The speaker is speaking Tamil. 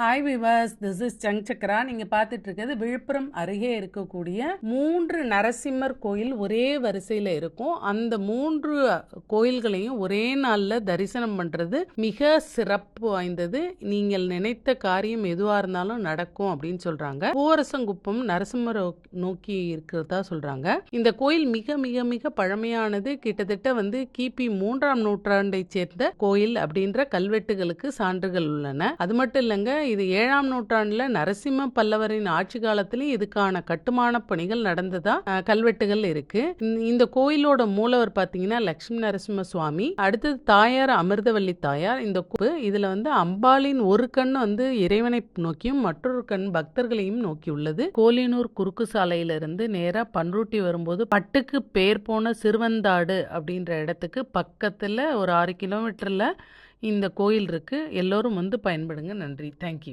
Hi viewers this is Sangu Chakra நீங்கள் பார்த்துட்டு இருக்கிறது விழுப்புரம் அருகே இருக்கக்கூடிய மூன்று நரசிம்மர் கோயில் ஒரே வரிசையில் இருக்கும். அந்த மூன்று கோயில்களையும் ஒரே நாளில் தரிசனம் பண்ணுறது மிக சிறப்பு வாய்ந்தது. நீங்கள் நினைத்த காரியம் எதுவாக இருந்தாலும் நடக்கும் அப்படின்னு சொல்கிறாங்க பூவரசங்குப்பம் நரசிம்மர் நோக்கி இருக்கிறதா சொல்கிறாங்க இந்த கோயில் மிக மிக மிக பழமையானது. கிட்டத்தட்ட வந்து கிபி மூன்றாம் நூற்றாண்டை சேர்ந்த கோயில் அப்படின்ற கல்வெட்டுகளுக்கு சான்றுகள் உள்ளன. அது மட்டும் இல்லைங்க இது ஏழாம் நூற்றாண்டில் நரசிம்ம பல்லவரின் ஆட்சி காலத்திலும் இதுக்கான கட்டுமான பணிகள் நடந்ததா கல்வெட்டுகள் இருக்கு. இந்த- கோயிலோட மூலவர் பார்த்தீங்கன்னா லட்சுமி நரசிம்ம சுவாமி. அடுத்தது தாயார் அமிர்தவல்லி தாயார். இந்த கோப்பு இதுல வந்து அம்பாளின் ஒரு கண் வந்து இறைவனை நோக்கியும் மற்றொரு கண் பக்தர்களையும் நோக்கி உள்ளது. கோலியனூர் குறுக்கு சாலையிலிருந்து நேரா பன்ருட்டி வரும்போது பட்டுக்கு பேர் போன சிறுவந்தாடு அப்படின்ற இடத்துக்கு பக்கத்துல ஒரு ஆறு கிலோமீட்டர்ல இந்த கோயில் இருக்குது எல்லோரும் வந்து பயன்படுங்க. நன்றி. தேங்க்யூ